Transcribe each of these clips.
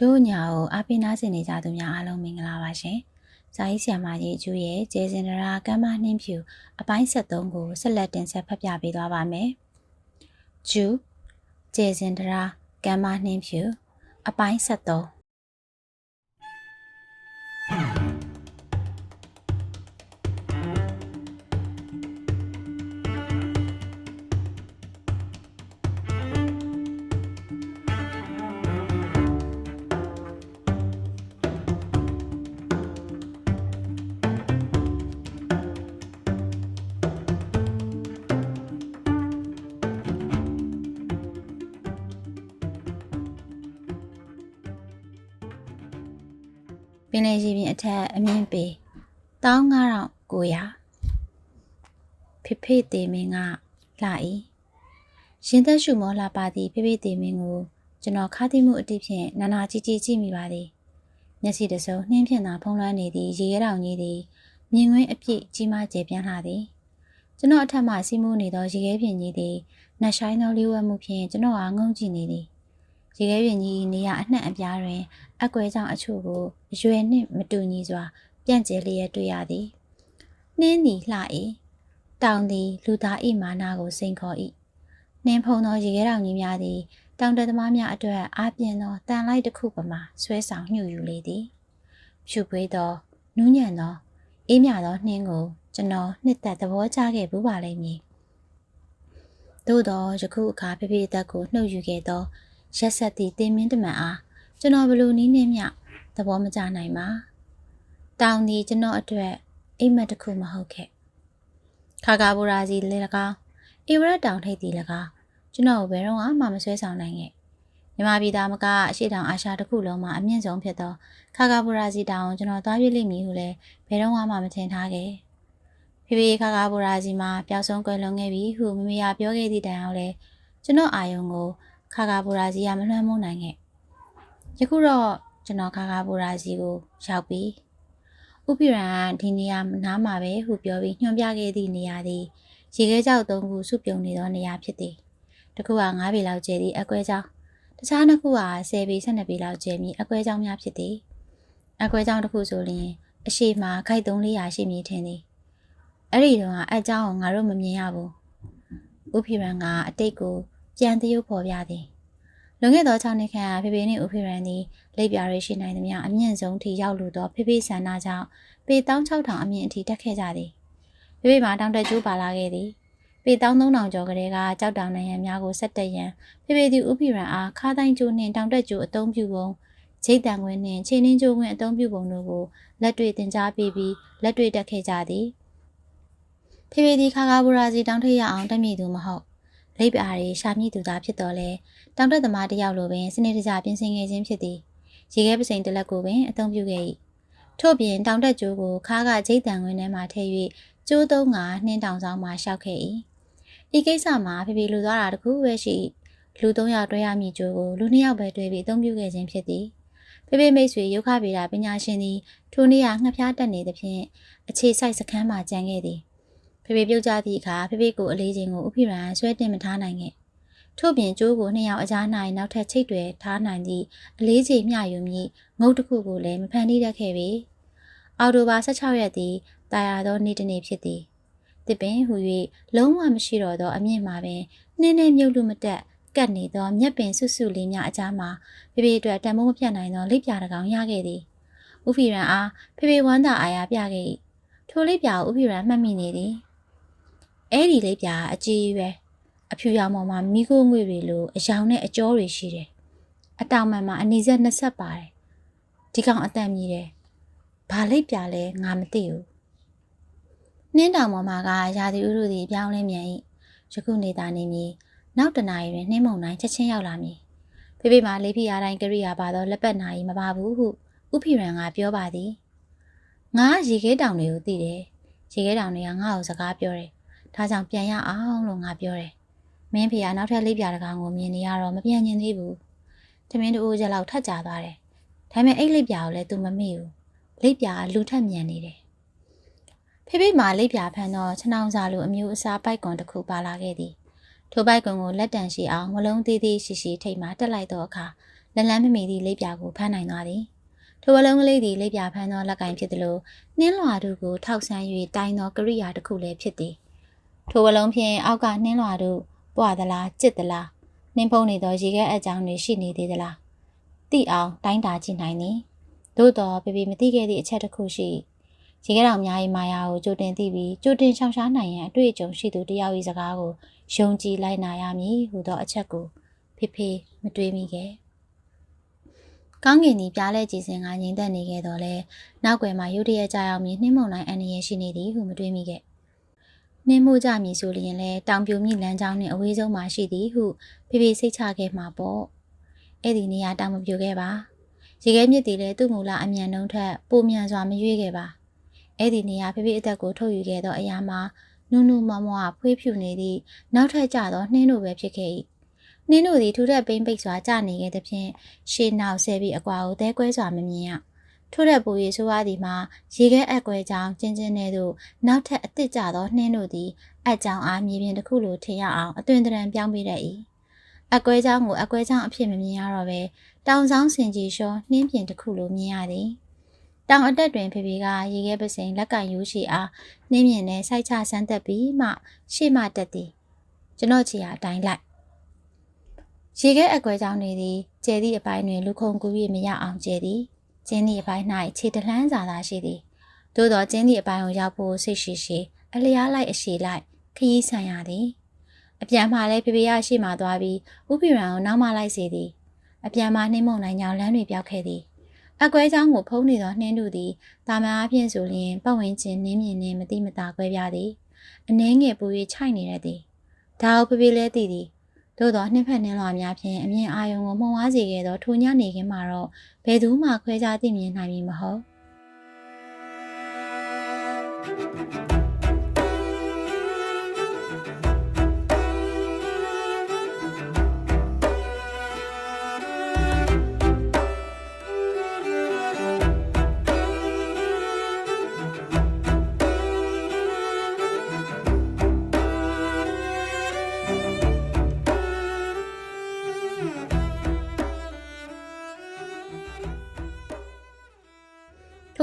တို့ညာကိုအပိနာစင်နေကြသူများအားလုံးမင်္ဂလာပါရှင်။ဇာကြီးဆရာမကြီးအကျူရဲ့ကျေစင်ဒရာကမ္မနှင်းဖြူအပိုင်း73ကိုဆက်လက်တင်ဆက်ဖတ်ပြပေးသွားပါမယ်။ကျူကျေစင်ဒရာကမ္မနှင်းဖြူအပိုင်း73 ပင်လယ်ရေပြင်အထက်အမြင့်ပေ15900ဖိဖိသေးမင်းကလာ၏ရင်သက်ရှုမောလာပါသည့်ဖိဖိသေးမင်းကိုကျွန်တော်ခါတိမှုအတိဖြင့်နာနာကြည်ကြည်ကြည့်မိပါသည်မျက်စိတစ်စုံနှင်းဖြင့်သာဖုံးလွှမ်းနေသည့်ရေရဲတောင်ကြီးသည်မြင်ကွင်းအပြည့်ကြီးမားကျယ်ပြန့်လာသည်ကျွန်တော်အထက်မှစီးမိုးနေသောရေခဲပြင်ကြီးသည်နှက်ဆိုင်သောလျှို့ဝှက်မှုဖြင့်ကျွန်တော်အားငုံကြည့်နေသည် ရေခဲပြင်ကြီးနေရအနှံ့အပြားတွင် အကွဲကြောင့်အချို့ကိုအရွယ်နှင့်မတူညီစွာ ပြန့်ကျဲလျက်တွေ့ရသည်နှင်းသည်လှ၏တောင်သည်လူသား၏မာနာကိုစိန်ခေါ်၏နှင်းဖုံသောရေခဲတောင်ကြီးများသည်တောင်တသမားများအတွက်အားပြင်းသောတန်လိုက်တစ်ခုပမာဆွဲဆောင်ညှို့ယူလေသည်ဖြူပွေးသောနူးညံ့သောအေးမြသောနှင်းကိုကျွန်တော်နှစ်သက်သဘောကျခဲ့ဘူးပါလိမ့်မည်သို့သောယခုအခါဖေဖေအသက်ကိုနှုတ်ယူခဲ့သော ရက်ဆက်သည့်တင်းမင်းတမန်အားကျွန်တော်ဘလို့နီးနေမြသဘောမကျနိုင်ပါတောင်ဒီကျွန်တော်အတွက်အိမ်မက်တစ်ခုမဟုတ်ခဲ့ခါကာဘူရာစီလည်း၎င်းအေဝရက်တောင်ထိပ်တီ၎င်းကျွန်တော်ဘယ်တော့မှမဆွဲဆောင်နိုင်ခဲ့မြမပြည်သားမကအရှိတောင်အာရှတစ်ခုလုံးမှာအမြင့်ဆုံးဖြစ်သောခါကာဘူရာစီတောင်ကျွန်တော်သွားပြလိမ့်မည်ဟုလည်းဘယ်တော့မှမထင်ထားခဲ့ဖေဖေခါကာဘူရာစီမှာပျောက်ဆုံးကွယ်လွန်ခဲ့ပြီဟုမမေယာပြောခဲ့သည့်တိုင်အောင်လဲကျွန်တော်အာယုံကို ခါကာဘူရာစီကမလွှမ်းမိုးနိုင်ခဲ့ယခုတော့ကျွန်တော်ခါခါဘူရာစီကိုရောက်ပြီဥပိရန်ဒီနေရာနားမှာပဲဟုပြောပြီးညွှန်ပြခဲ့သည့်နေရာသည်ရေခဲကြောက်သုံးခုစုပြုံနေသောနေရာဖြစ်သည်တစ်ခုက9ပေလောက်ကျယ်သည့်အကွဲကြောင်တခြားနှစ်ခုက10ပေ12ပေလောက်ကျယ်မည်အကွဲကြောင်များဖြစ်သည်အကွဲကြောင်တစ်ခုဆိုလျှင်အရှိမှာခိုက်300ရှိမည်ထင်သည်အဲ့ဒီတော့အကြောင်းကိုငါတို့မမြင်ရဘူးဥပိရန်ကအတိတ်ကို ပြန်သရုပ်ဖော်ပြသည်လွန်ခဲ့သော6နှစ်ခန့်ဖေဖေနှင့်ဦးဖေရန်သည်လိပ်ပြားရရှိနိုင်သမျှအမြင့်ဆုံးထိရောက်လိုသောဖေဖေဆန္ဒကြောင့်ပေ16000အမြင့်အထိတက်ခဲ့ကြသည်ဖေဖေမှာတောင်တက်ကျိုးပါလာခဲ့သည်ပေ13000ကျော်ကလေးကကြောက်တောင်နိုင်ငံများကိုဆက်တက်ရန်ဖေဖေသည်ဦးဖေရန်အားခါတိုင်းကျိုးနှင့်တောင်တက်ကျိုးအသုံးပြုပုံဂျိတ်တန်ခွင်းနှင့်ခြေနှင်းကျိုးခွင်းအသုံးပြုပုံတို့ကိုလက်တွေ့သင်ကြားပေးပြီးလက်တွေ့တက်ခဲ့ကြသည်ဖေဖေသည်ခါကာဘူရာစီတောင်ထိပ်ရအောင်တက်မြည်သူမဟုတ် လိပ်ပြားတွေရှာမြည်သူသားဖြစ်တော်လဲတောင်တက်သမားတယောက်လိုပင်စနေတကျပြင်ဆင်ခဲ့ခြင်းဖြစ်သည်ရေခဲပစိန်တလက်ကိုပင်အသုံးပြုခဲ့၏ထို့ပြင်တောင်တက်ကျိုးကိုခါးကဂျိတ်တန်ခွင်းထဲမှထည့်၍ကျိုးသုံးကနှင်းတောင်ဆောင်မှရှောက်ခဲ့၏ဤကိစ္စမှာဖေဖေလူသွားတာတခုပဲရှိလူ၃ယောက်တွဲရမည်ကျိုးကိုလူ၂ယောက်ပဲတွဲပြီးအသုံးပြုခဲ့ခြင်းဖြစ်သည်ဖေဖေမိတ်ဆွေရုခဗေဒပညာရှင်သည်ထိုနေ့ကငှက်ဖျားတက်နေသဖြင့်အခြေဆိုင်စခန်းမှာကြံခဲ့သည် ဖေဖေပြုတ်ကြသည့်အခါဖေဖေကိုအလေးချိန်ကိုဥဖိရန်ဆွဲတင်မထားနိုင်ခဲ့ထို့ပြင်ကျိုးကိုနှစ်ယောက်အကြား၌နောက်ထပ်ချိတ်တွေထားနိုင်သည့်အလေးချိန်မျှယူမည့်ငုတ်တစ်ခုကိုလည်းမဖန်တီးတတ်ခဲ့ပေအော်တိုဘာ16ရက်သည်တာယာသောနေ့တစ်နေ့ဖြစ်သည်တစ်ပင်ဟူ၍လုံးဝမရှိတော့သောအမြင့်မှာပင်နှင်းနဲ့မြုပ်လို့မတက်ကတ်နေသောမြက်ပင်ဆွဆွလေးများအကြားမှာဖေဖေအတွက်တန်ဖိုးမပြတ်နိုင်သောလိပ်ပြာတကောင်ရခဲ့သည်ဥဖီရန်အားဖေဖေဝမ်းသာအားရပြခဲ့၏ထိုလိပ်ပြာကိုဥဖီရန်မှတ်မိနေသည် အဲ့ဒီလိပ်ပြာအကြီးကြီးပဲအဖြူရောင်ပေါ်မှာမိခိုးငွေတွေလိုအယောင်နဲ့အကျော်တွေရှိတယ်။အတောင်မှန်မှာအနီဆက်နှစ်ဆက်ပါတယ်။ဒီကောင်အတန်မြည်တယ်။ဘာလိပ်ပြလဲငါမသိဘူး။နှင်းတောင်ပေါ်မှာကရာသီဥတုတွေပြောင်းလဲမြန်၏။ယခုနေတာနေမည်နောက်တနာရီတွင်နှင်းမုန်တိုင်းချက်ချင်းရောက်လာမည်။ဖေဖေမှာလေးဖိအားတိုင်းကရိယာပါတော့လက်ပတ်နာရီမပါဘူးဟုဥဖိရန်ကပြောပါသည်။ငါရေခဲတောင်တွေကိုသိတယ်။ရေခဲတောင်တွေကငါ့ကိုစကားပြောတယ်။ ဒါကြောင့်ပြန်ရအောင်လို့ငါပြောတယ်မင်းဖေကနောက်ထပ်လိပ်ပြာတကောင်ကိုမြင်နေရတော့မပြန်ညင်သေးဘူး။တမင်းတို့ရက်လောက်ထပ်ကြသွားတယ်။ဒါပေမဲ့အဲ့လိပ်ပြာကိုလည်း तू မမေ့ဘူး။လိပ်ပြာကလူထက်မြန်နေတယ်။ဖေဖေမှာလိပ်ပြာဖန်တော့ခြေနှောင်စာလိုအမျိုးအစားပိုက်ကွန်တစ်ခုပါလာခဲ့သည်။ထိုပိုက်ကွန်ကိုလက်တန်ရှိအောင်မလုံးသေးသေးရှိရှိထိတ်မှတက်လိုက်တော့အခါလလက်လန်းမမီသည့်လိပ်ပြာကိုဖမ်းနိုင်သွားသည်ထိုအလုံးကလေးသည်လိပ်ပြာဖမ်းသောလက်ကင်ဖြစ်သည်လို့နှင်းလွှာတို့ကိုထောက်ဆန်း၍တိုင်းသောကရိယာတစ်ခုလည်းဖြစ်သည် ထိုအလုံးဖြင့်အောက်ကနှင်းလွှာတို့ပွာသလားကြစ်သလားနှင်းဖုံးနေသောရေခဲအကြောင်းတွေရှိနေသေးသလားသိအောင်တိုင်းတာကြည့်နိုင်သည်သို့တော်ပေပေမသိခဲ့သည့်အချက်တစ်ခုရှိရေခဲတော်များ၏မာယာကိုကြိုတင်သိပြီးကြိုတင်ရှောင်ရှားနိုင်ရန်အတွေ့အကြုံရှိသူတယောက်၏စကားကိုယုံကြည်လိုက်နာရမည်ဟူသောအချက်ကိုဖေဖေမတွေးမိခဲ့။ကောင်းကင်ဒီပြားလဲကြည်စင်ကငြိမ်သက်နေခဲ့တော့လဲနောက်ွယ်မှာရုတ်တရက်ကြောက်မြင်နှိမ့်မုန်တိုင်းအန္တရာယ်ရှိနေသည်ဟုမတွေးမိခဲ့။ နှင်းမှုကြမည်ဆိုလျင်လဲတောင်ပြိုမြင့်လမ်းကြောင်းနှင့်အဝေးဆုံးမှာရှိသည်ဟုဖေဖေစိတ်ချခဲ့မှာပေါ့။အဲ့ဒီနေရာတောင်မပြိုခဲ့ပါ။ရေခဲမြစ်တည်လဲသူ့မူလအမြန်နှုံးထက်ပိုမြန်စွာမရွေ့ခဲ့ပါ။အဲ့ဒီနေရာဖေဖေအသက်ကိုထုတ်ယူခဲ့သောအရာမှာနုနုမမွားဖွေးဖြူနေသည့်နောက်ထပ်ကျသောနှင်းတို့ပဲဖြစ်ခဲ့၏နှင်းတို့သည်ထူထပ်ပိမ့်ပိတ်စွာကျနေခဲ့သဖြင့်ရှေးနောက်ဆဲပြီးအကွာကိုသဲကွဲစွာမမြင်ရ ထို့တဲ့ပူရီဆိုးရသည်မှာရေခဲအက်ကွဲကြောင်ကျင်းကျင်းတဲ့သို့နောက်ထပ်အစ်စ်ကျသောနှင်းတို့သည်အက်ကြောင်အားမြေပြင်တစ်ခုလိုထင်ရအောင်အသွင်တရံပြောင်းပေးတတ်၏အကွဲကြောင်ကိုအကွဲကြောင်အဖြစ်မမြင်ရတော့ဘဲတောင်ဆောင်ဆင်ကြီးလျှောနှင်းပြင်တစ်ခုလိုမြင်ရသည်တောင်အတက်တွင်ဖေဖေကရေခဲပစိန်လက်ကင်ရိုးရှိအားနှင်းမြင်နဲ့စိုက်ချဆန်းသက်ပြီးမှရှေ့မှတက်သည်ကျွန်တော်ချီဟာအတိုင်းလိုက်ရေခဲအကွဲကြောင်းနေသည်ကျဲသည့်အပိုင်းတွင်လူခုံကူ၍မရအောင်ကျဲသည် ကျင်းသည့်အပိုင်း၌ခြေတလှမ်းစာသာရှိသည်သို့သောကျင်းသည့်အပိုင်းကိုရောက်ဖို့စိတ်ရှိရှိအလျားလိုက်အရှိလိုက်ခရီးဆန်ရသည်အပြန်မှလည်းဖေဖေရရှိမှသွားပြီးဥပိရန်ကိုနောက်မှလိုက်စေသည်အပြန်မှနှိမ့်မုန်နိုင်ကြောင်လမ်းတွေပြောက်ခဲ့သည်အကွဲချောင်းကိုဖုံးနေသောနှင်းတို့သည်တာမန်အဖြစ်ဆိုလျင်ပတ်ဝန်းကျင်နှင်းမြင်နှင့်မတိမတာကွဲပြားသည်အနှဲငယ်ပူ၍ခြိုက်နေရသည်ဒါကိုဖေဖေလဲသိသည် သို့သောနှစ်ဖက်နှင်းလွှာများဖြင့်အမြင်အာရုံကိုမှုံဝါးစေခဲ့သောထိုညနေခင်းမှာတော့ဘယ်သူမှခွဲခြားသိမြင်နိုင်မည်မဟုတ်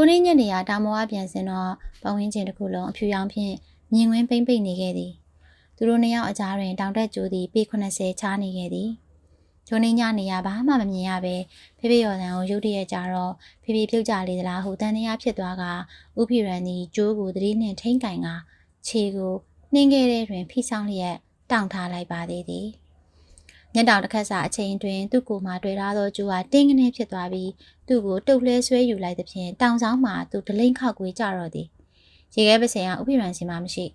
ထိုနေ့ညနေကတာမောကပြန်စင်တော့ပဝင်းကျင်တစ်ခုလုံးအဖြူရောင်ဖြင့်မြင်ကွင်းပိမ့်ပိတ်နေခဲ့သည်သူတို့နှစ်ယောက်အကြားတွင်တောင်တက်ကျိုးသည်ပေ80ချားနေခဲ့သည်ထိုနေ့ညနေရဘာမှမမြင်ရပဲဖေဖေရော်တန်ကိုရုတ်တရက်ကြတော့ဖေဖေပြုတ်ကြလေသလားဟုတန်တရားဖြစ်သွားကဥဖိရန်သည်ကျိုးကိုသတိနှင့်ထိမ့်ကင်ကခြေကိုနှင်းခဲ့တဲ့တွင်ဖိဆောင်လျက်တောင့်ထားလိုက်ပါသေးသည် ညတောင်တစ်ခတ်စာအချိန်တွင် သူ့ကိုယ်မှတွေ့ရသောကျိုးဟာတင်းကနေဖြစ်သွားပြီးသူ့ကိုတုတ်လှဲဆွဲယူလိုက်သဖြင့်တောင်ဆောင်မှသူဒလိန်ခောက်ကွေးကြတော့သည်ရေခဲပစင်ကဥပိရန်စီမှမရှိ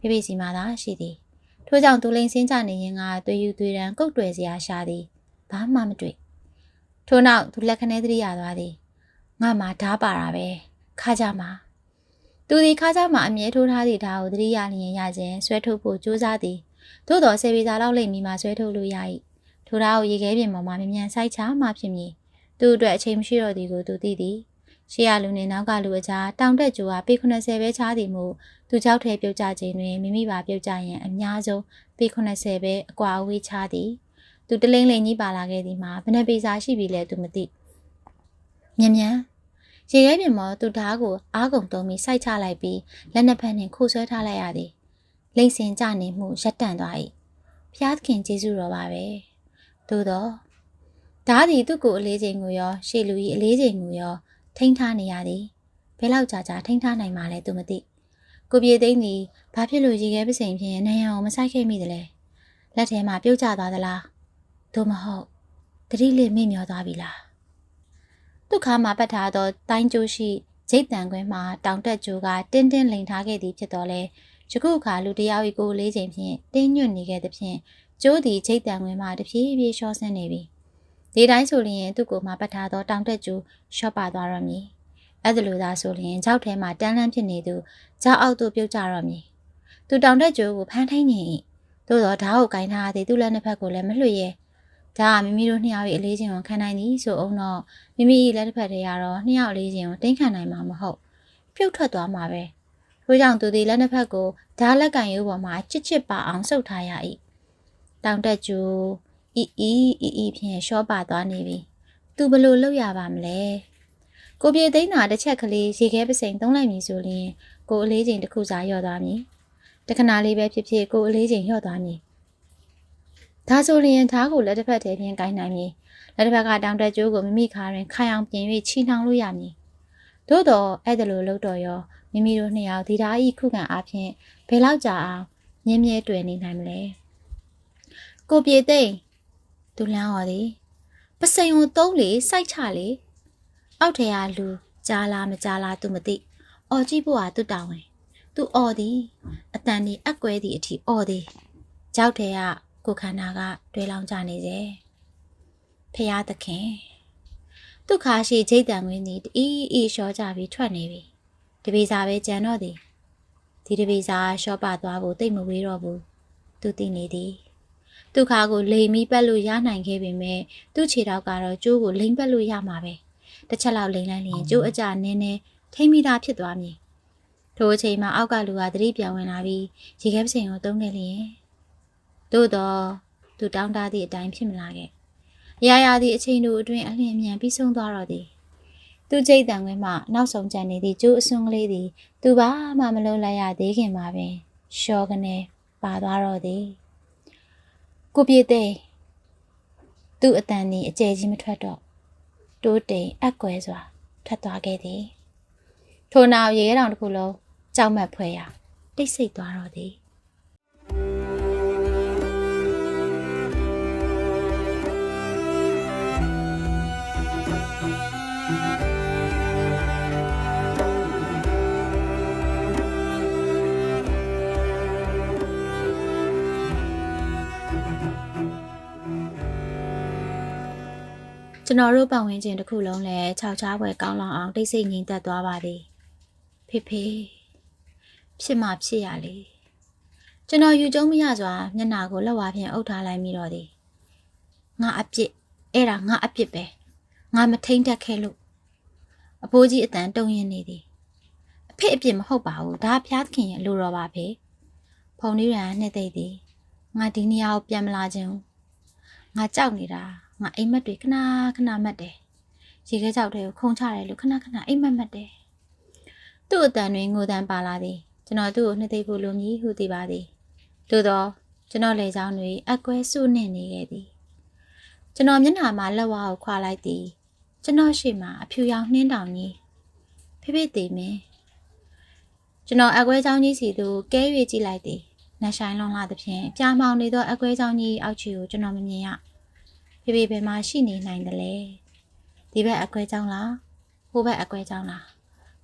ဖေဖေစီမှသာရှိသည်ထို့ကြောင့်သူလိန်စင်းကြနေရင်ကသွေးယူသွေးရန်ကုတ်တွယ်စရာရှာသည်ဘာမှမတွေ့ထို့နောက်သူလက်ခနဲသတိရသွားသည်ငါမှဓားပါတာပဲခါကြမှာသူဒီခါကြမှာအမြဲထိုးထားသည့်ဓာတ်ကိုသတိရလျင်ရခြင်းဆွဲထုတ်ဖို့ကြိုးစားသည်သို့တော်ဆေဗီဇာလောက်လိမ့်မီမှဆွဲထုတ်လို့ရ၏ ထိုဓာတ်ကိုရေခဲပြင်ပေါ်မှာမြ мян ဆိုင်ချမှဖြစ်မည်သူ့အတွက်အချိန်မရှိတော့သည်ကိုသူသိသည်ရှေ့ရလူနှင့်နောက်ကလူအကြားတောင်တက်ကျိုးကပေ80ပဲချားသည်မို့သူကြောက်ထဲပြုတ်ကြခြင်းတွင်မိမိပါပြုတ်ကြရင်အများဆုံးပေ80ပဲအကွာအဝေးချားသည်သူတလိမ့်လိမ့်ကြီးပါလာခဲ့သည်မှာဘယ်နှပေစာရှိပြီလဲသူမသိမြ мян ရေခဲပြင်ပေါ်သူဓာတ်ကိုအားကုန်သုံးပြီးစိုက်ချလိုက်ပြီးလက်နှစ်ဖက်နှင့်ခိုးဆွဲထားလိုက်ရသည်လိမ့်စင်ကြနေမှုရပ်တန့်သွား၏ဖျားသခင်ကျေးဇူးတော်ပါပဲ သို့တော့ဓာသည်သူ့ကိုအလေးချိန်ကိုရောရှေလူကြီးအလေးချိန်ကိုရောထိန်းထားနေရသည်ဘယ်လောက်ကြာကြာထိန်းထားနိုင်မှာလဲသူမသိကိုပြေသိန်းသည်ဘာဖြစ်လို့ရေခဲပစိန်ဖြင့်နိုင်အောင်မဆိုင်ခဲ့မိသလဲလက်ထဲမှာပြုတ်ကျသွားသလားသို့မဟုတ်တတိလေးမေ့မျောသွားပြီလားသူ့ခါမှာပတ်ထားသောတိုင်းကျိုးရှိဂျိတ်တန်ခွဲမှာတောင်တက်ကျိုးကတင်းတင်းလိန်ထားခဲ့သည်ဖြစ်တော်လဲယခုအခါလူတယောက်၏ကိုလေးချိန်ဖြင့်တင်းညွတ်နေခဲ့သဖြင့် ကျိုးသည်ချိတ်တံဝင်မှတဖြည်းဖြည်းရှော့ဆင်းနေပြီဒီတိုင်းဆိုလျင်သူ့ကိုမှပတ်ထားသောတောင်တက်ကျိုးရှော့ပါသွားတော့မည်အဲ့ဒါလိုသာဆိုလျင်ကြောက်ထဲမှာတန်းလန်းဖြစ်နေသူကြောက်အောက်သို့ပြုတ်ကြတော့မည်သူတောင်တက်ကျိုးကိုဖမ်းထိုင်းနေ၏သို့သောဓာတ်ကိုကင်ထားသည်သူ့လက်နှစ်ဖက်ကိုလည်းမလွှတ်ရဲဒါကမိမိတို့နှစ်ယောက်၏အလေးချိန်ကိုခံနိုင်သည်ဆိုအောင်တော့မိမိ၏လက်တစ်ဖက်ထဲရတော့နှစ်ယောက်အလေးချိန်ကိုတင်းခံနိုင်မှာမဟုတ်ပြုတ်ထွက်သွားမှာပဲထို့ကြောင့်သူသည်လက်နှစ်ဖက်ကိုဓာတ်လက်ကင်ရိုးပေါ်မှာချစ်ချစ်ပါအောင်ဆုပ်ထားရ၏ တောင်တက်ကျူအီအီအီအီဖြင့်ရှော့ပါသွားနေပြီသူဘလို့လုပ်ရပါမလဲကိုပြေသိန်းသာတစ်ချက်ကလေးရေခဲပစိန်သုံးလိုက်မည်ဆိုရင်ကိုအလေးချိန်တစ်ခုစာလျော့သွားမည်တခဏလေးပဲဖြစ်ဖြစ်ကိုအလေးချိန်လျော့သွားမည်ဒါဆိုရင်ဓာတ်ကိုလက်တစ်ဖက်တည်းဖြင့်ကိုင်းနိုင်မည်လက်တစ်ဖက်ကတောင်တက်ကျိုးကိုမိမိခါတွင်ခိုင်အောင်ပြင်၍ချီနှောင်လို့ရမည်သို့တော့အဲ့ဒါလိုလုပ်တော့ရောမိမိတို့နှစ်ယောက်ဒီဓာတ်ဤခုခံအားဖြင့်ဘယ်လောက်ကြာအောင်မြဲမြဲတွေ့နေနိုင်မလဲ ကိုပြေသိန်းသူလန်းဟော်သည်ပစိန်ကိုသုံးလေစိုက်ချလေအောက်ထဲကလူကြားလားမကြားလားသူမသိအော်ကြည့်ဖို့ဟာသူတောင်းဝင်သူအော်သည်အတန်ဒီအကွဲသည်အထိအော်သည်ကြောက်ထဲကကိုခန္ဓာကတွေးလောင်ကြနေစေဖရာသခင်ဒုက္ခရှိဂျိတ်တန်ဝင်းသည်အီးအီးလျှောကြပြီးထွက်နေပြီတပေစာပဲကြံတော့သည်ဒီတပေစာရှော့ပသွားဖို့တိတ်မဝေးတော့ဘူးသူသိနေသည် ဒုက္ခကိုလိမ်ပြီးပတ်လို့ရနိုင်ခဲ့ပေမဲ့သူ့ခြေထောက်ကတော့ကျိုးကိုလိမ်ပတ်လို့ရမှာပဲတစ်ချက်လောက်လိမ်လိုက်ရင်ကျိုးအကြနင်းနေထိမ့်မိတာဖြစ်သွားမည်ထိုအချိန်မှာအောက်ကလူကသတိပြောင်းဝင်လာပြီးရေခဲပစိန်ကိုတုံးခဲ့လျင်သို့တော့သူတောင်းတသည့်အတိုင်းဖြစ်မလာခဲ့ရရသည့်အချိန်တို့အတွင်းအလင်းအမြန်ပြီးဆုံးသွားတော့သည်သူကြိတ်တန်ခွင်းမှနောက်ဆုံးကျန်နေသည့်ကျိုးအစွန်းကလေးသည်သူဘာမှမလုပ်လိုက်ရသေးခင်မှာပင်ရှောကနေပါသွားတော့သည် ကိုပြေတဲ့သူ့အတန်သည်အကျယ်ကြီးမထွက်တော့တိုးတိမ်အက်ကွဲစွာထွက်သွားခဲ့သည်ထို့နောက်ရေခဲတောင်တစ်ခုလုံးကြောက်မက်ဖွယ်ရာတိတ်ဆိတ်သွားတော့သည် ကျွန်တော်တို့ပတ်ဝန်းကျင်တစ်ခုလုံးလည်းခြောက်ချားပွဲကောင်းလောင်အောင်တိတ်ဆိတ်ငြိမ်သက်သွားပါသည်ဖေဖေဖြစ်မှဖြစ်ရလေကျွန်တော်ယူကျုံမရစွာမျက်နာကိုလက်ဝါဖြင့်အုပ်ထားလိုက်မိတော့သည်ငါအပြစ်အဲ့ဒါငါအပြစ်ပဲငါမထိန်တက်ခဲ့လို့အဖိုးကြီးအတန်တုံရင်နေသည်အဖေအပြစ်မဟုတ်ပါဘူးဒါဖျားသခင်ရဲ့အလိုတော်ပါဖေဖုန်လေးရန်နှစ်သိမ့်သည်ငါဒီနေရာကိုပြန်မလာခြင်းဘူးငါကြောက်နေတာ ငါအိမ်မက်တွေခဏခဏမက်တယ်ရေခဲကြောက်တွေကိုခုံချတယ်လို့ခဏခဏအိမ်မက်မက်တယ်သူ့အတန်တွေငိုတန်ပါလာသည်ကျွန်တော်သူ့ကိုနှစ်သိမ့်ဖို့လိုမည်ဟုသိပါသည်သို့တော့ကျွန်တော်လေချောင်းတွေအကွဲစုနှင့်နေခဲ့သည်ကျွန်တော်မျက်နှာမှာလက်ဝါးကိုခွာလိုက်သည်ကျွန်တော်ရှေ့မှာအဖြူရောင်နှင်းတောင်ကြီးဖေဖေသေးမင်းကျွန်တော်အကွဲချောင်းကြီးစီသို့ကဲ၍ကြည့်လိုက်သည်နှဆိုင်လွန်လာသဖြင့်ပြာမောင်နေသောအကွဲချောင်းကြီးအောက်ခြေကိုကျွန်တော်မမြင်ရ ဖေဖေဘယ်မှာရှိနေနိုင်တယ်လဲဒီဘက်အကွဲကြောင်းလားဟိုဘက်အကွဲကြောင်းလား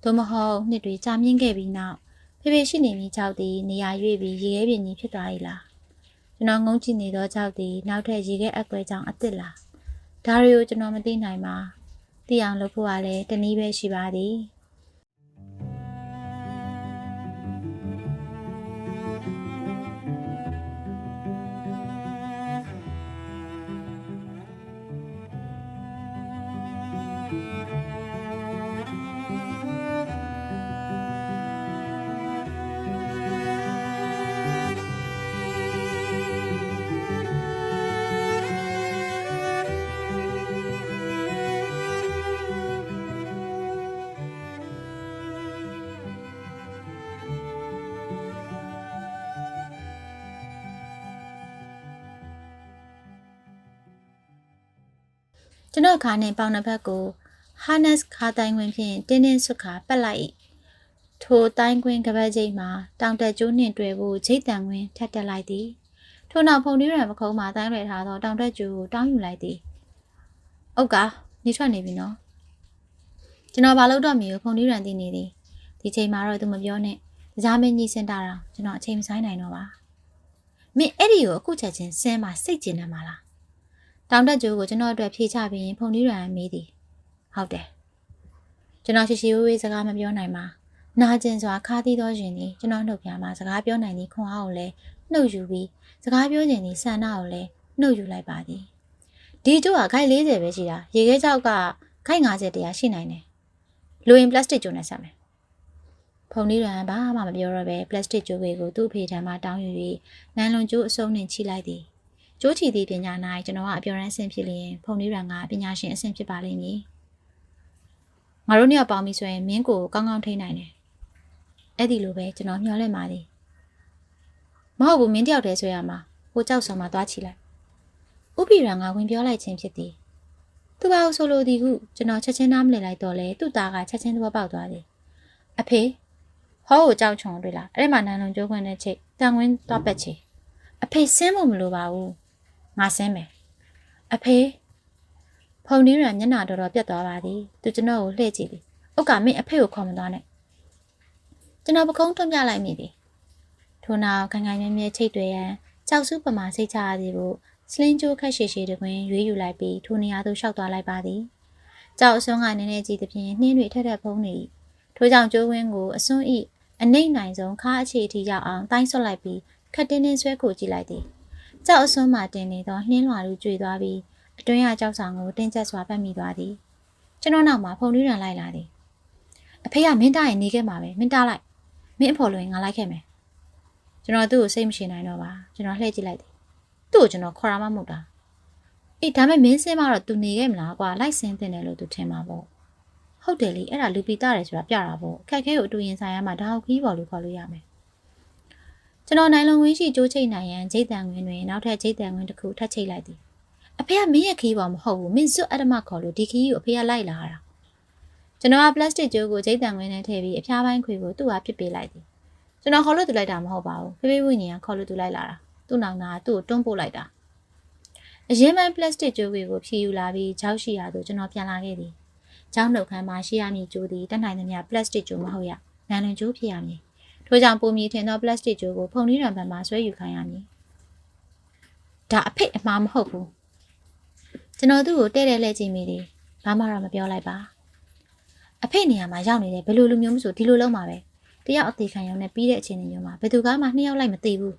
သို့မဟုတ်နှစ်တွေကြာမြင့်ခဲ့ပြီးနောက်ဖေဖေရှိနေမိကြောက်သည်နေရာရွေ့ပြီးရေခဲပြင်ကြီးဖြစ်သွား၏လားကျွန်တော်ငုံကြည့်နေသောကြောက်သည်နောက်ထပ်ရေခဲအကွဲကြောင်းအစ်စ်လားဒါတွေကိုကျွန်တော်မသိနိုင်ပါသိအောင်လုပ်ဖို့ကလည်းတနည်းပဲရှိပါသည် ကျွန်တော်ခါနဲ့ပေါင်နှစ်ဖက်ကို harness ခါတိုင်းခွင်ဖြင့်တင်းတင်းဆွတ်ခါပက်လိုက်၏ထိုတိုင်းခွင်ကပတ်ချိန်မှာတောင်တက်ကျိုးနှင့်တွေ့ဖို့ဂျိတ်တန်ခွင်ထက်တက်လိုက်သည်ထို့နောက်ဖုန်နီးရံပခုံးမှာတိုင်းလွယ်ထားသောတောင်တက်ကျိုးကိုတောင်းယူလိုက်သည်အုတ်ကနေထွက်နေပြီနော်ကျွန်တော်ဘာလို့တော့မီကိုဖုန်နီးရံသိနေသည်ဒီချိန်မှာတော့သူမပြောနဲ့ကြားမင်းကြီးစင်တာတော့ကျွန်တော်အချိန်မဆိုင်နိုင်တော့ပါမင်းအဲ့ဒီကိုအခုချက်ချင်းစင်းမှာစိတ်ကျင်နေမှာလား တောင်တက်ကျိုးကိုကျွန်တော်အတွက်ဖြေချပြီးဖုန်နီးရံမေးသည်ဟုတ်တယ်ကျွန်တော်ရှိရှိဝေးဝေးစကားမပြောနိုင်ပါနာကျင်စွာခါသီးသောရှင်သည်ကျွန်တော်နှုတ်ပြမှာစကားပြောနိုင်သည့်ခွန်အားကိုလည်းနှုတ်ယူပြီးစကားပြောခြင်းသည်ဆန္ဒကိုလည်းနှုတ်ယူလိုက်ပါသည်ဒီကျိုးကခိုက်40ပဲရှိတာရေခဲကြောက်ကခိုက်50တရားရှိနိုင်တယ်လူရင်ပလတ်စတစ်ကျိုးနဲ့ဆက်မယ်ဖုန်နီးရံဘာမှမပြောတော့ပဲပလတ်စတစ်ကျိုးတွေကိုသူ့အဖေထံမှတောင်းယူ၍နန်လွန်ကျိုးအစုံနှင့်ချိလိုက်သည် ကျိုးချီသည့်ပညာ၌ကျွန်တော်ကအပြောရန်အဆင့်ဖြစ်လျင်ဖုန်လေးရန်ကပညာရှင်အဆင့်ဖြစ်ပါလိမ့်မည်ငါတို့နှစ်ယောက်ပေါင်းပြီဆိုရင်မင်းကိုကောင်းကောင်းထိန်းနိုင်တယ်အဲ့ဒီလိုပဲကျွန်တော်မျှော်လင့်ပါသည်မဟုတ်ဘူးမင်းတယောက်တည်းဆိုရမှာဟိုကြောက်ဆောင်မှာသွားချီလိုက်ဥပိရန်ကဝင်ပြောလိုက်ခြင်းဖြစ်သည်သူဘာလို့ဆိုလိုသည်ဟုကျွန်တော်ချက်ချင်းနားမလည်လိုက်တော့လေသူ့သားကချက်ချင်းသဘောပေါက်သွားသည်အဖေဟောကိုကြောက်ချုံတွေ့လားအဲ့ဒီမှာနန်းလုံးကျိုးခွင်းတဲ့ချိတ်တန်ဝင်းသွားပက်ချေအဖေဆင်းဖို့မလိုပါဘူး ငါဆင်းမယ်အဖေဖုန်နီးရံမျက်နှာတော်တော်ပြတ်သွားပါသည်သူကျွန်တော်ကိုလှည့်ကြည့်သည်ဥက္ကမင်းအဖေကိုခေါ်မသွားနဲ့ကျွန်တော်ပကုံးထွန်းပြလိုက်မိသည်ထို့နောက်ခိုင်ခိုင်မြဲမြဲချိတ်တွေရန်ကြောက်စုပမာစိတ်ချရသည်ကိုစလင်းကျိုးခက်ရှည်ရှည်တကွင်းရွေးယူလိုက်ပြီးထိုနေရာသို့ရှောက်သွားလိုက်ပါသည်ကြောက်အစွန်းကနည်းနည်းကြည့်သည်ဖြင့်နှင်းတွေထက်ထက်ဖုံးနေ၏ထိုကြောင့်ကျိုးဝင်းကိုအစွန်းဤအနှိမ့်နိုင်ဆုံးခါအခြေအထိရောက်အောင်တိုင်းဆွတ်လိုက်ပြီးခက်တင်းတင်းဆွဲကိုကြည့်လိုက်သည် ကြောက်အစွန်းမှတင်နေသောနှင်းလွှာတို့ကျွေသွားပြီးအတွင်းရကြောက်ဆောင်ကိုတင်းကျပ်စွာပတ်မိသွားသည်ကျွန်တော်နောက်မှာဖုန်ထူးရန်လိုက်လာသည်အဖေကမင်းတားရင်နေခဲ့မှာပဲမင်းတားလိုက်မင်းအဖော်လို့ရင်ငါလိုက်ခဲ့မယ်ကျွန်တော်သူ့ကိုစိတ်မရှိနိုင်တော့ပါကျွန်တော်လှည့်ကြည့်လိုက်သည်သူ့ကိုကျွန်တော်ခေါ်ရမှမဟုတ်တာအေးဒါမဲ့မင်းစင်းမတော့သူနေခဲ့မလားကွာလိုက်စင်းတင်တယ်လို့သူထင်မှာပေါ့ဟုတ်တယ်လေအဲ့ဒါလူပီတာတယ်ဆိုတာပြတာပေါ့အခက်ခဲကိုအတူရင်ဆိုင်ရမှာဒါဟုတ်ခီးပေါ်လို့ခေါ်လို့ရမယ် ကျွန်တော်နိုင်လုံဝင်းရှိကြိုးချိတ်နိုင်ရန်ဂျိတ်တန်ငွင်းတွင်နောက်ထပ်ဂျိတ်တန်ငွင်းတစ်ခုထပ်ချိတ်လိုက်သည်အဖေကမင်းရဲ့ခီးပေါ်မဟုတ်ဘူးမင်းစွတ်အဓမ္မခေါ်လို့ဒီခီးကိုအဖေကလိုက်လာတာကျွန်တော်ကပလတ်စတစ်ကြိုးကိုဂျိတ်တန်ငွင်းနဲ့ထည့်ပြီးအဖျားပိုင်းခွေကိုသူ့ဟာပစ်ပေးလိုက်သည်ကျွန်တော်ခေါ်လို့သူလိုက်တာမဟုတ်ပါဘူးဖေဖေဝိညာဉ်ကခေါ်လို့သူလိုက်လာတာသူ့နောင်နာကသူ့ကိုတွန်းပို့လိုက်တာအရင်ပိုင်းပလတ်စတစ်ကြိုးတွေကိုဖြီယူလာပြီးကြောက်ရှိရာသို့ကျွန်တော်ပြန်လာခဲ့သည်ကျောင်းနှုတ်ခမ်းမှာရှိရမည်ကြိုးသည်တက်နိုင်သမျှပလတ်စတစ်ကြိုးမဟုတ်ရနန်လွန်ကြိုးဖြစ်ရမည် ထို့ကြောင့်ပုံမြည်ထင်သောပလတ်စတစ်ကြိုးကိုဖုန်နီးရံဘက်မှဆွဲယူခိုင်းရမည်ဒါအဖိတ်အမှားမဟုတ်ဘူးကျွန်တော်သူ့ကိုတဲ့တဲ့လဲကြည့်မိသည်ဘာမှတော့မပြောလိုက်ပါအဖိတ်နေရာမှာရောက်နေတယ်ဘယ်လိုလူမျိုးမဆိုဒီလိုလုံးမှာပဲတယောက်အသေးခံရုံနဲ့ပြီးတဲ့အချိန်မျိုးမှာဘယ်သူကမှနှစ်ယောက်လိုက်မသိဘူး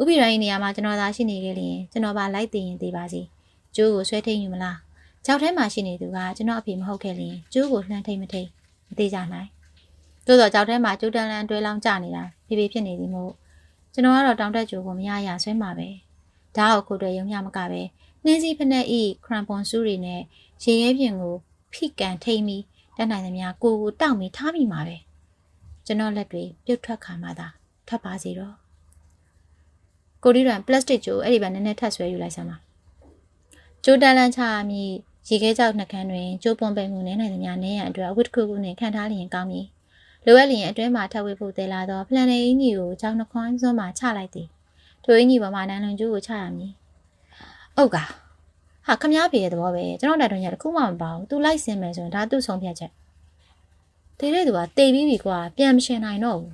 ဥပိရိုင်းနေရာမှာကျွန်တော်သာရှိနေခဲ့ရင်ကျွန်တော်ပါလိုက်သိရင်သိပါစီကျိုးကိုဆွဲထိန်ယူမလားကြောက်ထဲမှာရှိနေသူကကျွန်တော်အဖေမဟုတ်ခဲ့ရင်ကျိုးကိုလှမ်းထိန်မထိန်မသေးကြနိုင် သို့တော့ကြောက်ထဲမှာကျိုးတန်းလန်းတွဲလောင်းကြနေတာဖေဖေဖြစ်နေသည်မို့ကျွန်တော်ကတော့တောင်တက်ကျိုးကိုမရရဆွဲမှာပဲဓာတ်ကိုခုတွေရုံမျှမကပဲနှင်းစည်းဖက်နဲ့ဤခရမ်ပွန်ဆူးတွေနဲ့ရေရဲပြင်ကိုဖိကန်ထိန်ပြီးတက်နိုင်သမျှကိုကိုတောက်ပြီးထားမိမှာပဲကျွန်တော်လက်တွေပြုတ်ထွက်ခါမှသာထွက်ပါစေတော့ကိုဒီရန်ပလတ်စတစ်ကြိုးအဲ့ဒီဘက်နည်းနည်းထပ်ဆွဲယူလိုက်စမ်းပါကျိုးတန်လန်းချအမိရေခဲကြောက်နှကန်းတွင်ကျိုးပွန်ပိန်မှုနည်းနိုင်သမျှနည်းရန်အတွက်အဝတ်တစ်ခုခုနှင့်ခံထားလျင်ကောင်းမည် လိုအပ်လျင်အတွင်းမှာထပ်ဝေဖို့တည်လာသောဖလန်နေအင်းကြီးကိုကြောင်းနှခွန်းစွန်းမှချလိုက်သည်ထိုအင်းကြီးပေါ်မှာနန်းလွန်ကျိုးကိုချရမည်ဟုတ်ကဟာခမားပြေတဲ့သဘောပဲကျွန်တော်တက်တွင်ရတခုမှမပါဘူးသူလိုက်စင်မယ်ဆိုရင်ဒါသူ့ဆုံးဖြတ်ချက်တေးတဲ့သူကတေပြီးပြီကွာပြန်မရှင်နိုင်တော့ဘူး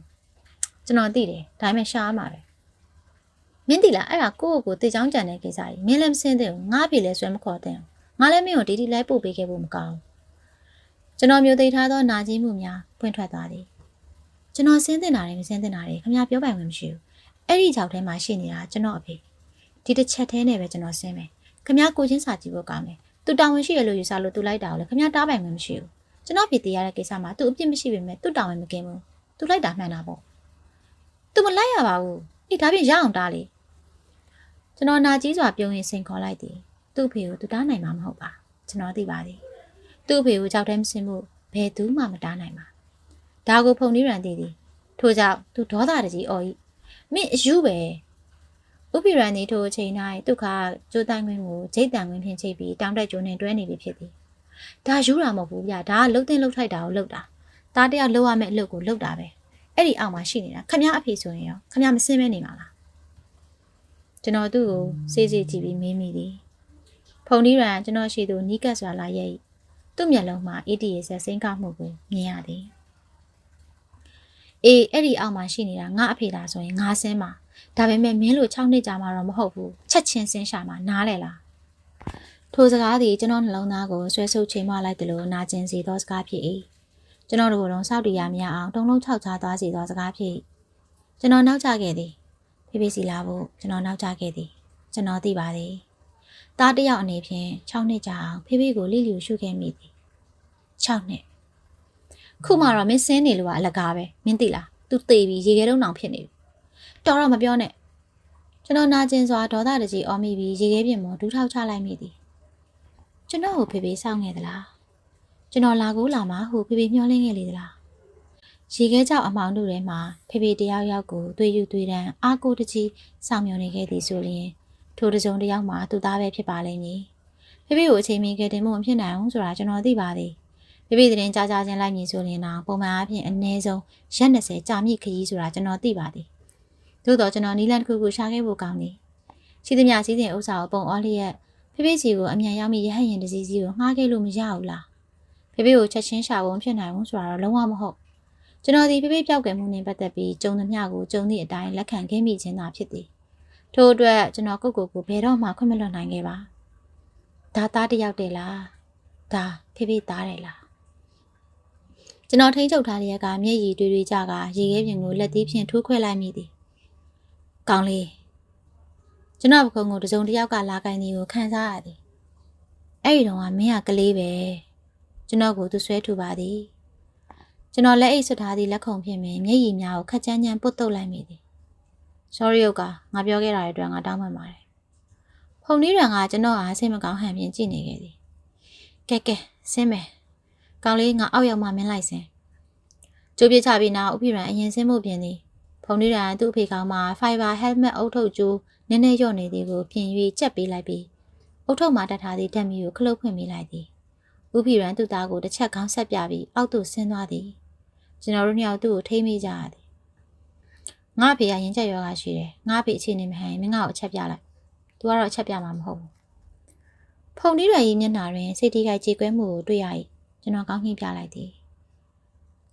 ကျွန်တော်သိတယ်ဒါပေမဲ့ရှားမှာပဲမင်းတီလားအဲ့ဒါကိုယ့်ကိုယ်ကိုတေချောင်းကြံတဲ့ကိစ္စကြီးမင်းလည်းမစင်းသေးဘူးငါ့ဖေလည်းဆွဲမခေါ်တဲ့ငါလည်းမင်းကိုဒီဒီလိုက်ပို့ပေးခဲ့ဖို့မကောင်း ကျွန်တော်မျိုးသိထားသောနာကျင်မှုများဖွင့်ထွက်သွားသည်ကျွန်တော်စင်းတင်တာတွေမစင်းတင်တာတွေခင်ဗျာပြောပိုင်ဝင်မရှိဘူးအဲ့ဒီကြောက်ထဲမှာရှိနေတာကျွန်တော်အဖေဒီတစ်ချက်သေးနဲ့ပဲကျွန်တော်စင်းမယ်ခင်ဗျာကိုချင်းစာကြည့်ဖို့ကောင်းတယ်သူတာဝန်ရှိရလို့ယူဆလို့သူလိုက်တာကိုလည်းခင်ဗျာတားပိုင်ဝင်မရှိဘူးကျွန်တော်ဖြစ်တရားတဲ့ကိစ္စမှာသူအပြစ်မရှိပေမဲ့သူတာဝန်မကင်းဘူးသူလိုက်တာမှန်တာပေါ့သူမလိုက်ရပါဘူးအေးဒါပြင်ရအောင်တားလေကျွန်တော်နာကြီးစွာပြုံးရင်စိန်ခေါ်လိုက်သည်သူ့ဖေကိုသူတားနိုင်မှာမဟုတ်ပါကျွန်တော်သိပါသည် သူ့ဖေကိုကြောက်တဲမစင်မှုဘယ်သူမှမတားနိုင်ပါဒါကိုဖုန်နီးရန်တည်သည်ထို့ကြောင့်သူဒေါသတကြီးအော်ဤမင်းအယူပဲဥပိရန်ဒီထိုအချိန်၌ဒုက္ခကျိုးတိုင်းခွင်းကိုဂျိတ်တန်ခွင်းဖြင့်ချိတ်ပြီးတောင်းတက်ကျိုးနှင့်တွဲနေပြီဖြစ်သည်ဒါယူတာမဟုတ်ဘူးဗျဒါကလှုပ်တင်လှုပ်ထိုက်တာကိုလှုပ်တာတားတယောက်လှုပ်ရမယ့်အလုပ်ကိုလှုပ်တာပဲအဲ့ဒီအောက်မှာရှိနေတာခမအဖေဆိုရင်ရောခမမစင်းမဲနေမှာလားကျွန်တော်သူ့ကိုစေးစေးကြည့်ပြီးမေးမိသည်ဖုန်ဒီရန်ကျွန်တော်ရှိသူနီးကပ်စွာလာရဲ့ သူ့မျက်လုံးမှာအေးတရဆက်စိမ့်ကောက်မှုကိုမြင်ရသည်အေးအဲ့ဒီအောက်မှာရှိနေတာငါအဖေလားဆိုရင်ငါဆင်းမှာဒါပေမဲ့မင်းလို6နှစ်ကြာမှတော့မဟုတ်ဘူးချက်ချင်းဆင်းရှာမှာနားလေလားထိုစကားသည်ကျွန်တော်နှလုံးသားကိုဆွဲဆုပ်ချိန်မလိုက်တယ်လို့နာကျင်စေသောစကားဖြစ်၏ကျွန်တော်တို့ကတော့စောက်တရားများအောင်တုံလုံးခြောက်ချသွားစေသောစကားဖြစ်ကျွန်တော်နောက်ကျခဲ့သည်ဖေဖေစီလာဖို့ကျွန်တော်နောက်ကျခဲ့သည်ကျွန်တော်သိပါသည် သားတစ်ယောက်အနေဖြင့်6နှစ်ကြာအောင်ဖေဖေကိုလိလျူရှုခဲ့မိသည်6နှစ်ခုမှတော့မင်းစင်းနေလို့ကအလကားပဲမင်းသိလား तू တေပြီးရေခဲတုံးအောင်ဖြစ်နေပြီတော်တော့မပြောနဲ့ကျကျွန်တော်နာကျင်စွာဒေါသတကြီးအော်မိပြီးရေခဲပြင်ပေါ်ဒူးထောက်ချလိုက်မိသည်ကျွန်တော်ကိုဖေဖေစောင့်ခဲ့သလားကျွန်တော်လာကိုလာမှဟုဖေဖေမျှော်လင့်ခဲ့လေသလားရေခဲကြောက်အမောင်တို့ထဲမှာဖေဖေတယောက်ယောက်ကိုတွေ့ယူတွေ့တန်းအာကိုတကြီးစောင့်မျှော်နေခဲ့သည်ဆိုလျင် ထိုတစုံတစ်ယောက်မှသူ့သားပဲဖြစ်ပါလိမ့်မည်ဖေဖေကိုအချိန်မီကတင်မှုမဖြစ်နိုင်ဘူးဆိုတာကျွန်တော်သိပါသည်ဖေဖေသတင်းကြားကြားချင်းလိုက်မြည်ဆိုရင်တော့ပုံမှန်အားဖြင့်အနည်းဆုံးရက်20ကြာမြင့်ခရီးဆိုတာကျွန်တော်သိပါသည်သို့တော့ကျွန်တော်နီလန်တစ်ခုခုရှာခဲ့ဖို့ကောင်းသည်ရှိသမျှစီးစဉ်ဥစ္စာကိုပုံအောလျက်ဖေဖေစီကိုအမြန်ရောက်မိရဟတ်ရင်တစည်းစီကိုငှားခဲ့လို့မရဘူးလားဖေဖေကိုချက်ချင်းရှာဖို့ဖြစ်နိုင်ဘူးဆိုတာတော့လုံးဝမဟုတ်ကျွန်တော်ဒီဖေဖေပြောက်ကွယ်မှုနဲ့ပတ်သက်ပြီးကြုံသမျှကိုကြုံသည့်အတိုင်းလက်ခံခဲ့မိခြင်းသာဖြစ်သည် ထို့အတွက်ကျွန်တော်ကိုကိုကိုဘယ်တော့မှခွင့်မလွတ်နိုင်ခဲ့ပါဒါသားတယောက်တည်းလားဒါဖေဖေသားတယ်လားကျွန်တော်ထိန်းချုပ်ထားတဲ့ကမျက်ရည်တွေတွေကြကရေခဲပြင်ကိုလက်သီးဖြင့်ထိုးခွဲလိုက်မိသည်ကောင်းလေးကျွန်တော်ပခုံးကိုတစုံတစ်ယောက်ကလာကင်သည်ကိုခံစားရသည်အဲ့ဒီတော့ကမင်းကကလေးပဲကျွန်တော်ကိုသူဆွဲထူပါသည်ကျွန်တော်လက်အိတ်ဆွထားသည့်လက်ခုံဖြင့်ပင်မျက်ရည်များကိုခက်ချမ်းချမ်းပုတ်တုပ်လိုက်မိသည် sorry ကငါပြောခဲ့တာတွေအတွက်ငါတောင်းပန်ပါတယ်ဖုန်လေးရံကကျွန်တော်အားစိတ်မကောင်းဟန်ဖြင့်ကြည့်နေခဲ့သည်ကဲကဲဆင်းမယ်ကောင်းလေးငါအောက်ရောက်မှမင်းလိုက်စင်ကျိုးပြချပြီးနောက်ဥပိရန်အရင်ဆင်းမှုပြင်သည်ဖုန်လေးရံသူ့အဖေကောင်မှ fiber helmet အုပ်ထုပ်ကျိုးနည်းနည်းလျော့နေသည်ကိုပြင်၍ကြက်ပေးလိုက်ပြီးအုတ်ထုပ်မှတတ်ထားသည့်ဓာတ်မီကိုခလုတ်ဖွင့်ပေးလိုက်သည်ဥပိရန်သူ့သားကိုတစ်ချက်ခေါင်းဆက်ပြပြီးအောက်သို့ဆင်းသွားသည်ကျွန်တော်တို့နှစ်ယောက်သူ့ကိုထိမိကြရသည် ငါ့ဖေကရင်ချက်ယောဂရှိတယ်ငါ့ဖေအခြေအနေမဟန်မင်းငါ့ကိုအချက်ပြလိုက်သူကတော့အချက်ပြမှာမဟုတ်ဘူးဖုန်တီးရည်မျက်နှာတွင်စိတ်ထိခိုက်ကြေကွဲမှုကိုတွေ့ရ၏ကျွန်တော်ကောင်းခင်းပြလိုက်သည်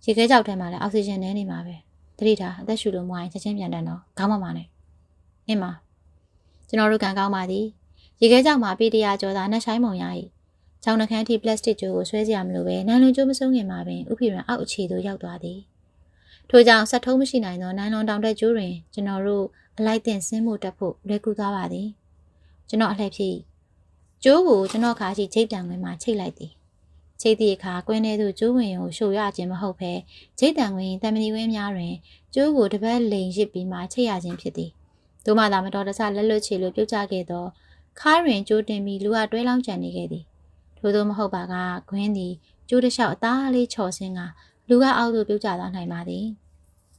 ရေခဲကြောက်ထဲမှာလည်းအောက်ဆီဂျင်နည်းနေမှာပဲတတိထားအသက်ရှူလို့မဝိုင်းချက်ချင်းပြန်တန်းတော့ခေါင်းမမနဲ့အင်းမကျွန်တော်တို့ကံကောင်းပါသည်ရေခဲကြောက်မှာပေတရာကျော်သာနှက်ဆိုင်မုံရ၏ချောင်းနှခမ်းထိပလတ်စတစ်ကြိုးကိုဆွဲစရာမလိုပဲနိုင်လွန်ကျိုးမဆုံးခင်မှာပင်ဥဖိရန်အောက်အခြေသို့ရောက်သွားသည် ထို့ကြောင့်ဆက်ထုံးမရှိနိုင်သောနိုင်လွန်တောင်တက်ကျိုးတွင်ကျွန်တော်တို့အလိုက်တင်ဆင်းမှုတက်ဖို့လွယ်ကူသွားပါသည်ကျွန်တော်အလှည့်ဖြစ်ကျိုးကိုကျွန်တော်ခါရှိချိတ်တံဝင်မှာချိတ်လိုက်သည်ချိတ်သည့်အခါကွင်းထဲသို့ကျိုးဝင်ကိုရှို့ရခြင်းမဟုတ်ဘဲချိတ်တံဝင်တမဏီဝင်းများတွင်ကျိုးကိုတစ်ပတ်လိန်ရစ်ပြီးမှချိတ်ရခြင်းဖြစ်သည်သို့မှသာမတော်တဆလက်လွတ်ချေလို့ပြုတ်ကျခဲ့သောခါရင်ကျိုးတင်ပြီးလူကတွဲလောင်းကြံနေခဲ့သည်ထို့သောမဟုတ်ပါကခွင်းသည်ကျိုးတစ်လျှောက်အသားလေးချော်ဆင်းက လူကအောက်သို့ပြုတ်ကျသွားနိုင်ပါသည်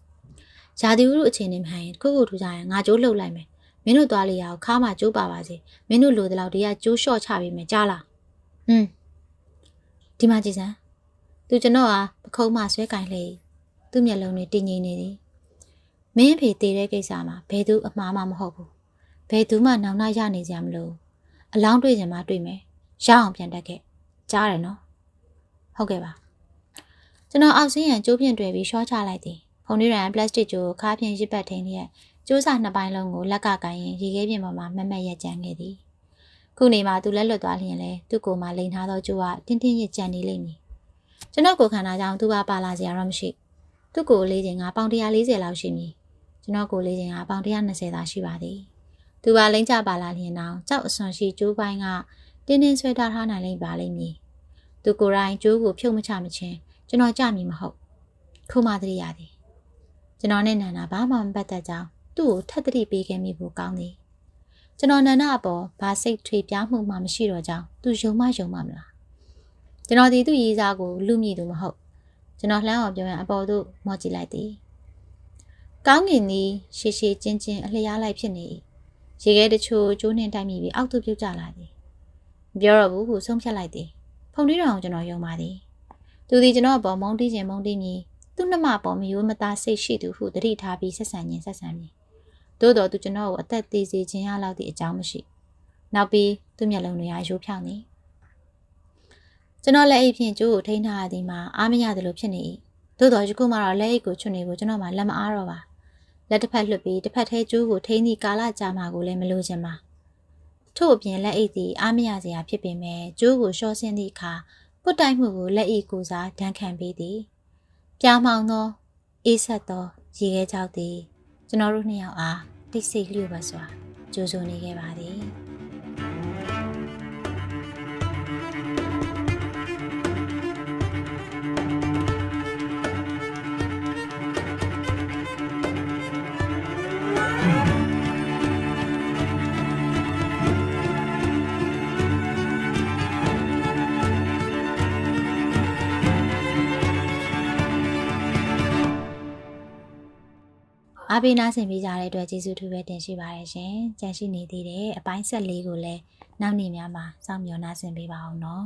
။ရာသီဥတုအခြေအနေမှန်ရင်ခုခုထူကြရင်ငါကျိုးလှုပ်လိုက်မယ်။မင်းတို့သွားလေရအောင်ခါမှကျိုးပါပါစေ။မင်းတို့လိုတဲ့လောက်တည်းကကျိုးလျှော့ချပေးမယ်ကြားလား။ဟွန်းဒီမှာကြည်စမ်းသူကျွန်တော်ဟာပခုံးမှဆွဲကင်လေသူ့မျက်လုံးတွေတင်းငိမ့်နေသည်။မင်းဖေတည်တဲ့ကိစ္စမှာဘယ်သူအမှားမှမဟုတ်ဘူး။ဘယ်သူမှနောင်နှရနေကြမလို့အလောင်းတွေ့ကြမှာတွေ့မယ်။ရအောင်ပြန်တက်ခဲ့။ကြားတယ်နော်။ဟုတ်ကဲ့ပါ။ ကျွန်တော်အောက်ဆင်းရန်ကျိုးဖြင့်တွေ့ပြီးရှော့ချလိုက်သည်။ဖုန်လေးရန်ပလတ်စတစ်ကျိုးခါဖြင့်ရစ်ပတ်ထိန်လျက်ကျိုးစာနှစ်ပိုင်းလုံးကိုလက်ကကိုင်းရင်ရေခဲပြင်ပေါ်မှာမက်မက်ရက်ကြံခဲ့သည်။ခုနေမှာသူလက်လွတ်သွားလျင်လဲသူ့ကိုယ်မှလိန်ထားသောကျိုးကတင်းတင်းရစ်ကြံနေလိမ့်မည်။ကျွန်တော်ကိုခန္ဓာကြောင့်သူ့ဘာပါလာစရာတော့မရှိ။သူ့ကိုလေးချိန်ကပေါင်140လောက်ရှိမည်။ကျွန်တော်ကိုလေးချိန်ကပေါင်120သာရှိပါသည်။သူပါလိမ့်ကြပါလာလျင်တော့ကြောက်အစွန်ရှိကျိုးပိုင်းကတင်းတင်းဆွဲထားထားနိုင်လိမ့်ပါလိမ့်မည်။သူကိုယ်တိုင်ကျိုးကိုဖြုတ်မချမချင်း ကျွန်တော်ကြမည်မဟုတ်။ခုမှတည်းရသည်။ကျွန်တော်နဲ့နန္ဒာဘာမှမပတ်သက်ကြောင်းသူ့ကိုထပ်တတိပေးခဲ့မိဖို့ကောင်းသည်။ကျွန်တော်နန္ဒာအပေါ်ဘာစိတ်ထွေပြားမှုမှမရှိတော့ကြောင်းသူယုံမယုံမမလား။ကျွန်တော်ဒီသူ့ရေးစားကိုလူမြည်သူမဟုတ်။ကျွန်တော်လှမ်းအောင်ပြောရင်အပေါ်သို့မော့ကြည့်လိုက်သည်။ကောင်းကင်သည်ရှည်ရှည်ချင်းချင်းအလျားလိုက်ဖြစ်နေ၏။ရေခဲတချို့ကျိုးနှင်းတိုက်မိပြီးအောက်သို့ပြုတ်ကျလာသည်။မပြောတော့ဘူးဟုဆုံးဖြတ်လိုက်သည်။ဖုန်လေးတော်ကိုကျွန်တော်ယုံပါသည်။ သူသည်ကျွန်တော်အပေါ်မုန်းတီးခြင်းမုန်းတီးမည်သူ့နှမပေါ်မယိုးမသားစိတ်ရှိသူဟုတတိထားပြီးဆက်ဆံခြင်းဆက်ဆံမည်။သို့တော်သူကျွန်တော်ကိုအသက်သေးစေခြင်းရလောက်သည့်အကြောင်းမရှိ။နောက်ပြီးသူ့မျက်လုံးတွေအားရိုးဖြောင်းနေ။ကျွန်တော်လက်အိတ်ဖြင့်ကျိုးကိုထိန်းထားရသည်မှာအားမရသလိုဖြစ်နေ၏။သို့တော်ယခုမှတော့လက်အိတ်ကိုချွတ်နေကိုကျွန်တော်မှလက်မအားတော့ပါ။လက်တစ်ဖက်လွတ်ပြီးတစ်ဖက်ထဲကျိုးကိုထိန်းသည့်ကာလကြာမှာကိုလည်းမလိုချင်ပါ။ထို့အပြင်လက်အိတ်သည်အားမရစရာဖြစ်ပေမဲ့ကျိုးကိုရှော့ဆင်းသည့်အခါ ပုတ်တိုက်မှုကိုလက်အိတ်ကိုစားဒဏ်ခံပေးသည်။ပြောင်းမောင်သောအေးဆက်သောရေခဲကြောက်သည် ကျွန်တော်တို့နှစ်ယောက်အားတိတ်ဆိတ်လျက်ပါစွာကြိုးစိုးနေခဲ့ပါသည် အားပေးနားဆင်ပေးကြတဲ့အတွက်ကျေးဇူးထူးပဲတင်ရှိပါတယ်ရှင်ကြန့်ရှိနေသေးတယ်အပိုင်းဆက်လေးကိုလည်းနောက်နေ့များမှာစောင့်မျှော်နားဆင်ပေးပါအောင်နော်